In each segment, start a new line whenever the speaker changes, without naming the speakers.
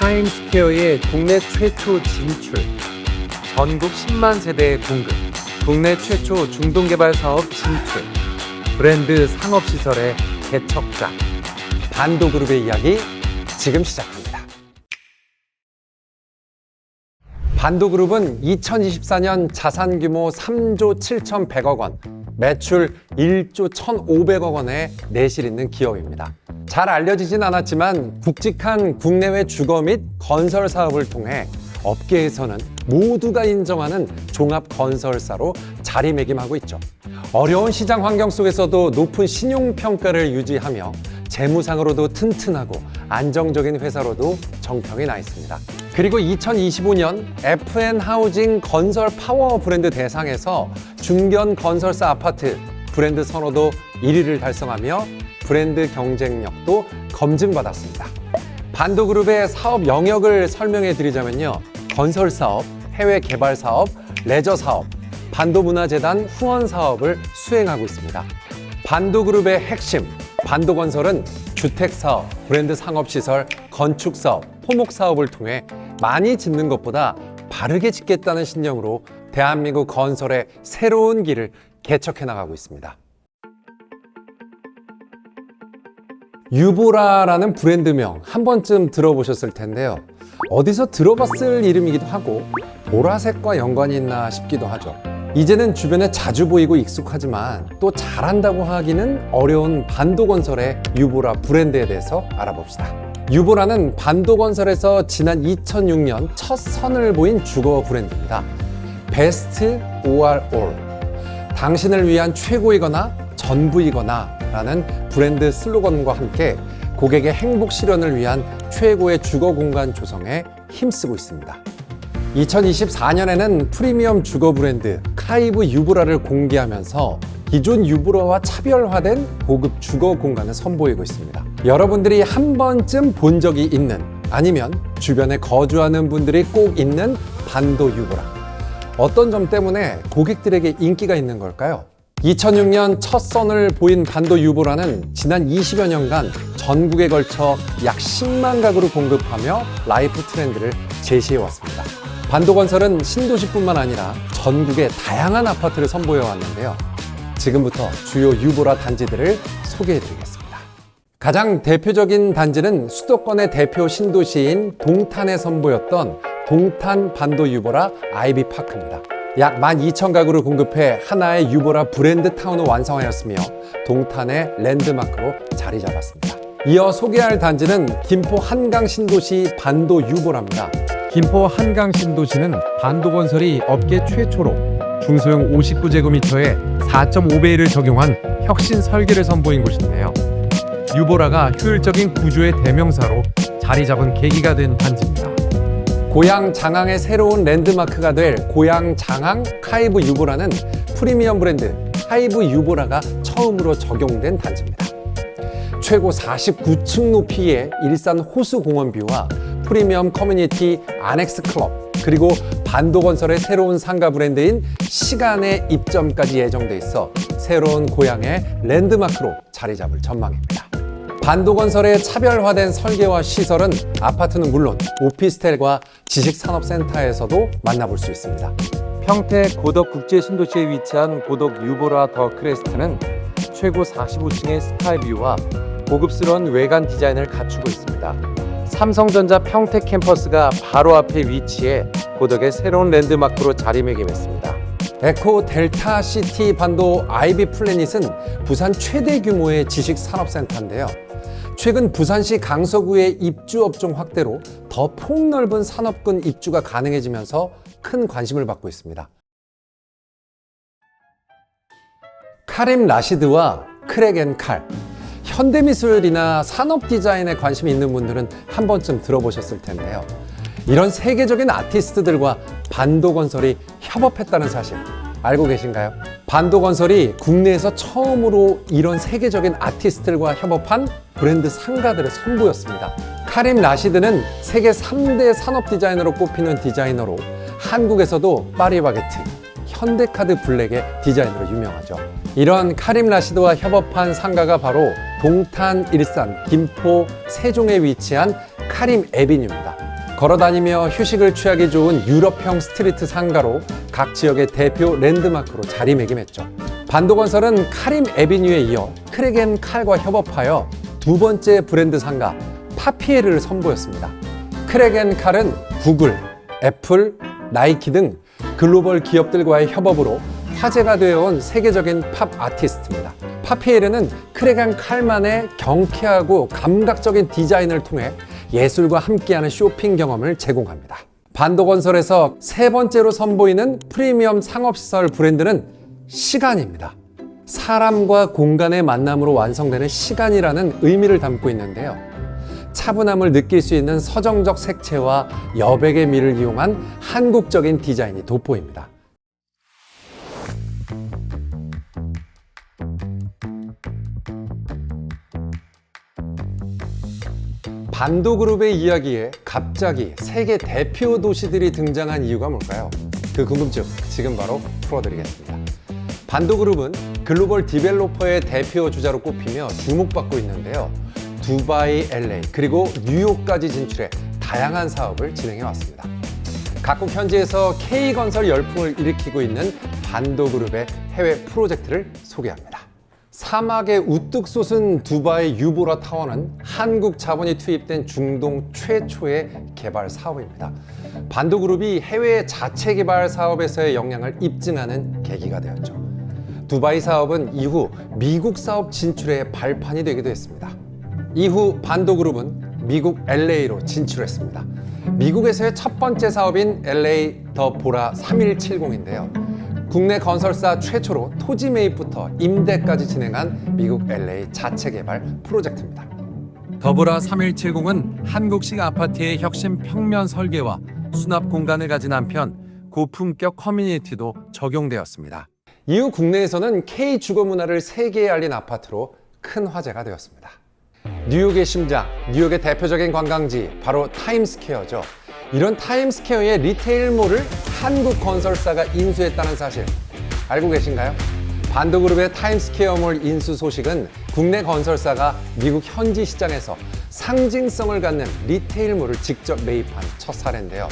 타임스퀘어의 국내 최초 진출, 전국 10만 세대 공급, 국내 최초 중동개발 사업 진출, 브랜드 상업시설의 개척자,
반도그룹의 이야기 지금 시작합니다. 반도그룹은 2024년 자산 규모 3조 7,100억 원, 매출 1조 1,500억 원의 내실 있는 기업입니다. 잘 알려지진 않았지만 굵직한 국내외 주거 및 건설 사업을 통해 업계에서는 모두가 인정하는 종합 건설사로 자리매김하고 있죠. 어려운 시장 환경 속에서도 높은 신용 평가를 유지하며 재무상으로도 튼튼하고 안정적인 회사로도 정평이 나 있습니다. 그리고 2025년 FN 하우징 건설 파워 브랜드 대상에서 중견 건설사 아파트 브랜드 선호도 1위를 달성하며 브랜드 경쟁력도 검증받았습니다. 반도그룹의 사업 영역을 설명해 드리자면요. 건설 사업, 해외 개발 사업, 레저 사업, 반도문화재단 후원 사업을 수행하고 있습니다. 반도그룹의 핵심, 반도건설은 주택사업, 브랜드 상업시설, 건축사업, 토목사업을 통해 많이 짓는 것보다 바르게 짓겠다는 신념으로 대한민국 건설의 새로운 길을 개척해 나가고 있습니다. 유보라라는 브랜드명 한 번쯤 들어보셨을 텐데요. 어디서 들어봤을 이름이기도 하고 보라색과 연관이 있나 싶기도 하죠. 이제는 주변에 자주 보이고 익숙하지만 또 잘한다고 하기는 어려운 반도건설의 유보라 브랜드에 대해서 알아봅시다. 유보라는 반도건설에서 지난 2006년 첫 선을 보인 주거 브랜드입니다. 베스트 OR All. 당신을 위한 최고이거나 전부이거나 라는 브랜드 슬로건과 함께 고객의 행복 실현을 위한 최고의 주거 공간 조성에 힘쓰고 있습니다. 2024년에는 프리미엄 주거 브랜드 카이브 유브라를 공개하면서 기존 유브라와 차별화된 고급 주거 공간을 선보이고 있습니다. 여러분들이 한 번쯤 본 적이 있는 아니면 주변에 거주하는 분들이 꼭 있는 반도 유브라. 어떤 점 때문에 고객들에게 인기가 있는 걸까요? 2006년 첫 선을 보인 반도 유보라는 지난 20여 년간 전국에 걸쳐 약 10만 가구를 공급하며 라이프 트렌드를 제시해 왔습니다. 반도건설은 신도시뿐만 아니라 전국의 다양한 아파트를 선보여 왔는데요. 지금부터 주요 유보라 단지들을 소개해 드리겠습니다. 가장 대표적인 단지는 수도권의 대표 신도시인 동탄에 선보였던 동탄 반도 유보라 아이비 파크입니다. 약 12,000가구를 공급해 하나의 유보라 브랜드 타운을 완성하였으며 동탄의 랜드마크로 자리 잡았습니다. 이어 소개할 단지는 김포 한강 신도시 반도 유보라입니다. 김포 한강 신도시는 반도 건설이 업계 최초로 중소형 59제곱미터에 4.5배 1을 적용한 혁신 설계를 선보인 곳인데요. 유보라가 효율적인 구조의 대명사로 자리 잡은 계기가 된 단지입니다. 고향 장항의 새로운 랜드마크가 될 고향 장항 카이브 유보라는 프리미엄 브랜드 카이브 유보라가 처음으로 적용된 단지입니다. 최고 49층 높이의 일산 호수 공원 뷰와 프리미엄 커뮤니티 아넥스 클럽 그리고 반도건설의 새로운 상가 브랜드인 시간의 입점까지 예정돼 있어 새로운 고향의 랜드마크로 자리 잡을 전망입니다. 반도건설의 차별화된 설계와 시설은 아파트는 물론 오피스텔과 지식산업센터에서도 만나볼 수 있습니다.
평택 고덕 국제 신도시에 위치한 고덕 유보라 더 크레스트는 최고 45층의 스카이뷰와 고급스러운 외관 디자인을 갖추고 있습니다. 삼성전자 평택 캠퍼스가 바로 앞에 위치해 고덕의 새로운 랜드마크로 자리매김했습니다.
에코 델타 시티 반도 아이비 플래닛은 부산 최대 규모의 지식 산업센터인데요. 최근 부산시 강서구의 입주 업종 확대로 더 폭넓은 산업군 입주가 가능해지면서 큰 관심을 받고 있습니다. 카림 라시드와 크랙 칼. 현대미술이나 산업 디자인에 관심이 있는 분들은 한 번쯤 들어보셨을 텐데요. 이런 세계적인 아티스트들과 반도건설이 협업했다는 사실 알고 계신가요? 반도건설이 국내에서 처음으로 이런 세계적인 아티스트들과 협업한 브랜드 상가들을 선보였습니다. 카림 라시드는 세계 3대 산업 디자이너로 꼽히는 디자이너로 한국에서도 파리바게트, 현대카드 블랙의 디자인으로 유명하죠. 이런 카림 라시드와 협업한 상가가 바로 동탄, 일산, 김포, 세종에 위치한 카림 에비뉴입니다. 걸어다니며 휴식을 취하기 좋은 유럽형 스트리트 상가로 각 지역의 대표 랜드마크로 자리매김했죠. 반도건설은 카림 에비뉴에 이어 크레겐 칼과 협업하여 두 번째 브랜드 상가 파피에르를 선보였습니다. 크레겐 칼은 구글, 애플, 나이키 등 글로벌 기업들과의 협업으로 화제가 되어 온 세계적인 팝 아티스트입니다. 파피에르는 크레겐 칼만의 경쾌하고 감각적인 디자인을 통해 예술과 함께하는 쇼핑 경험을 제공합니다. 반도건설에서 세 번째로 선보이는 프리미엄 상업시설 브랜드는 시간입니다. 사람과 공간의 만남으로 완성되는 시간이라는 의미를 담고 있는데요. 차분함을 느낄 수 있는 서정적 색채와 여백의 미를 이용한 한국적인 디자인이 돋보입니다. 반도 그룹의 이야기에 갑자기 세계 대표 도시들이 등장한 이유가 뭘까요? 그 궁금증 지금 바로 풀어드리겠습니다. 반도 그룹은 글로벌 디벨로퍼의 대표 주자로 꼽히며 주목받고 있는데요. 두바이, LA, 그리고 뉴욕까지 진출해 다양한 사업을 진행해 왔습니다. 각국 현지에서 K건설 열풍을 일으키고 있는 반도 그룹의 해외 프로젝트를 소개합니다. 사막에 우뚝 솟은 두바이 유보라 타워는 한국 자본이 투입된 중동 최초의 개발 사업입니다. 반도그룹이 해외 자체 개발 사업에서의 역량을 입증하는 계기가 되었죠. 두바이 사업은 이후 미국 사업 진출의 발판이 되기도 했습니다. 이후 반도그룹은 미국 LA로 진출했습니다. 미국에서의 첫 번째 사업인 LA 더 보라 3170인데요. 국내 건설사 최초로 토지 매입부터 임대까지 진행한 미국 LA 자체 개발 프로젝트입니다.
더보라 3170은 한국식 아파트의 혁신 평면 설계와 수납 공간을 가진 한편 고품격 커뮤니티도 적용되었습니다.
이후 국내에서는 K 주거 문화를 세계에 알린 아파트로 큰 화제가 되었습니다. 뉴욕의 심장, 뉴욕의 대표적인 관광지 바로 타임스퀘어죠. 이런 타임스퀘어의 리테일몰을 한국 건설사가 인수했다는 사실 알고 계신가요? 반도그룹의 타임스퀘어몰 인수 소식은 국내 건설사가 미국 현지 시장에서 상징성을 갖는 리테일몰을 직접 매입한 첫 사례인데요.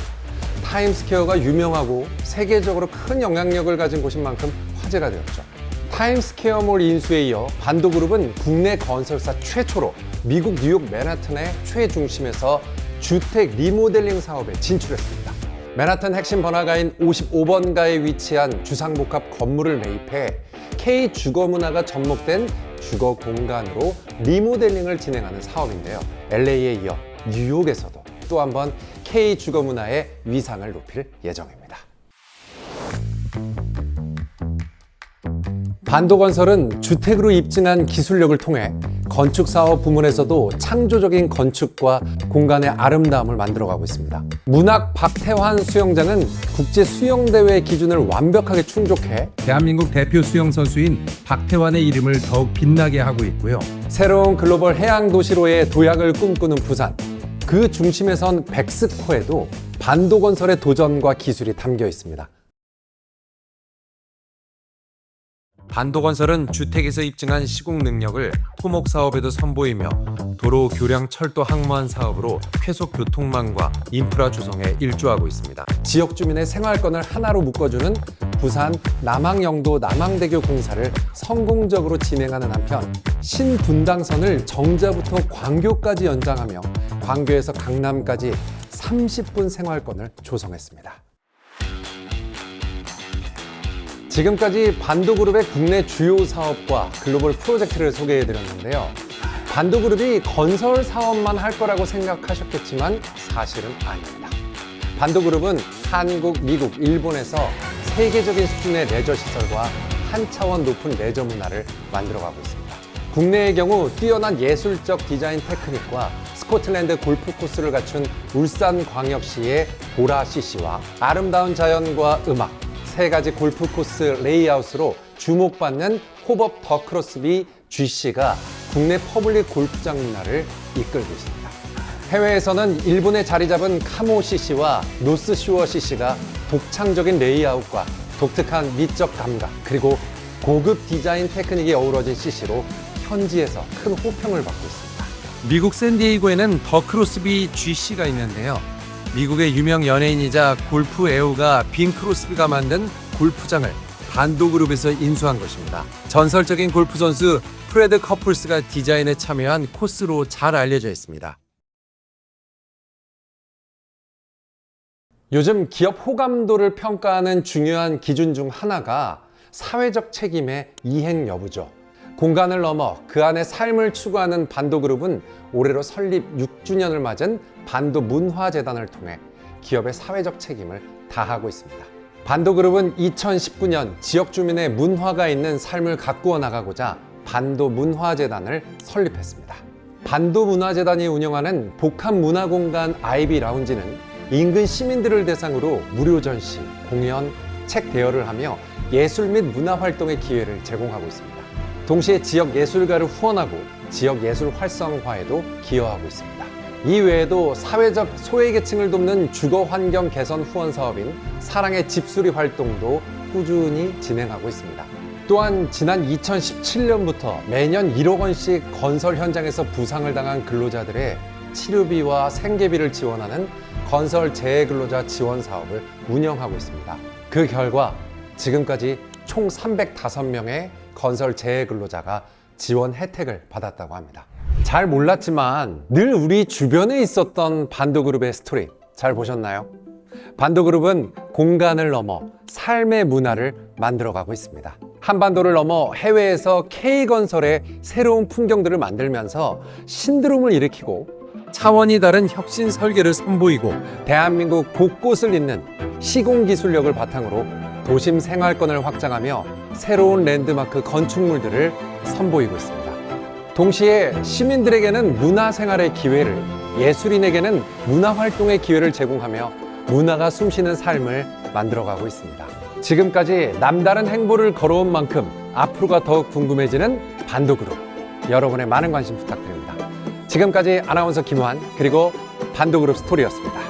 타임스퀘어가 유명하고 세계적으로 큰 영향력을 가진 곳인 만큼 화제가 되었죠. 타임스퀘어몰 인수에 이어 반도그룹은 국내 건설사 최초로 미국 뉴욕 맨하튼의 최중심에서 주택 리모델링 사업에 진출했습니다. 맨하튼 핵심 번화가인 55번가에 위치한 주상복합 건물을 매입해 K 주거 문화가 접목된 주거 공간으로 리모델링을 진행하는 사업인데요. LA에 이어 뉴욕에서도 또 한 번 K 주거 문화의 위상을 높일 예정입니다. 반도건설은 주택으로 입증한 기술력을 통해 건축 사업 부문에서도 창조적인 건축과 공간의 아름다움을 만들어가고 있습니다. 문학 박태환 수영장은 국제 수영대회 기준을 완벽하게 충족해
대한민국 대표 수영 선수인 박태환의 이름을 더욱 빛나게 하고 있고요.
새로운 글로벌 해양 도시로의 도약을 꿈꾸는 부산. 그 중심에 선 백스코에도 반도 건설의 도전과 기술이 담겨 있습니다.
반도건설은 주택에서 입증한 시공 능력을 토목 사업에도 선보이며 도로 교량 철도 항만 사업으로 쾌속 교통망과 인프라 조성에 일조하고 있습니다.
지역 주민의 생활권을 하나로 묶어주는 부산 남항영도 남항대교 공사를 성공적으로 진행하는 한편 신분당선을 정자부터 광교까지 연장하며 광교에서 강남까지 30분 생활권을 조성했습니다. 지금까지 반도그룹의 국내 주요 사업과 글로벌 프로젝트를 소개해 드렸는데요. 반도그룹이 건설 사업만 할 거라고 생각하셨겠지만 사실은 아닙니다. 반도그룹은 한국, 미국, 일본에서 세계적인 수준의 레저 시설과 한 차원 높은 레저 문화를 만들어가고 있습니다. 국내의 경우 뛰어난 예술적 디자인 테크닉과 스코틀랜드 골프 코스를 갖춘 울산 광역시의 보라 CC와 아름다운 자연과 음악, 세 가지 골프 코스 레이아웃으로 주목받는 호법 더 크로스비 GC가 국내 퍼블릭 골프장 문화를 이끌고 있습니다. 해외에서는 일본에 자리 잡은 카모 CC와 노스 슈어 CC가 독창적인 레이아웃과 독특한 미적 감각 그리고 고급 디자인 테크닉이 어우러진 CC로 현지에서 큰 호평을 받고 있습니다.
미국 샌디에이고에는 더 크로스비 GC가 있는데요. 미국의 유명 연예인이자 골프 애호가 빈 크로스비가 만든 골프장을 반도그룹에서 인수한 것입니다. 전설적인 골프 선수 프레드 커플스가 디자인에 참여한 코스로 잘 알려져 있습니다.
요즘 기업 호감도를 평가하는 중요한 기준 중 하나가 사회적 책임의 이행 여부죠. 공간을 넘어 그 안에 삶을 추구하는 반도 그룹은 올해로 설립 6주년을 맞은 반도 문화재단을 통해 기업의 사회적 책임을 다하고 있습니다. 반도 그룹은 2019년 지역 주민의 문화가 있는 삶을 가꾸어 나가고자 반도 문화재단을 설립했습니다. 반도 문화재단이 운영하는 복합 문화공간 아이비 라운지는 인근 시민들을 대상으로 무료 전시, 공연, 책 대여를 하며 예술 및 문화 활동의 기회를 제공하고 있습니다. 동시에 지역 예술가를 후원하고 지역 예술 활성화에도 기여하고 있습니다. 이 외에도 사회적 소외계층을 돕는 주거 환경 개선 후원 사업인 사랑의 집수리 활동도 꾸준히 진행하고 있습니다. 또한 지난 2017년부터 매년 1억 원씩 건설 현장에서 부상을 당한 근로자들의 치료비와 생계비를 지원하는 건설 재해 근로자 지원 사업을 운영하고 있습니다. 그 결과 지금까지 총 305명의 건설 재해 근로자가 지원 혜택을 받았다고 합니다. 잘 몰랐지만 늘 우리 주변에 있었던 반도그룹의 스토리 잘 보셨나요? 반도그룹은 공간을 넘어 삶의 문화를 만들어가고 있습니다. 한반도를 넘어 해외에서 K건설의 새로운 풍경들을 만들면서 신드롬을 일으키고
차원이 다른 혁신 설계를 선보이고
대한민국 곳곳을 잇는 시공 기술력을 바탕으로 도심 생활권을 확장하며 새로운 랜드마크 건축물들을 선보이고 있습니다. 동시에 시민들에게는 문화 생활의 기회를, 예술인에게는 문화 활동의 기회를 제공하며 문화가 숨쉬는 삶을 만들어가고 있습니다. 지금까지 남다른 행보를 걸어온 만큼 앞으로가 더욱 궁금해지는 반도그룹. 여러분의 많은 관심 부탁드립니다. 지금까지 아나운서 김환 그리고 반도그룹 스토리였습니다.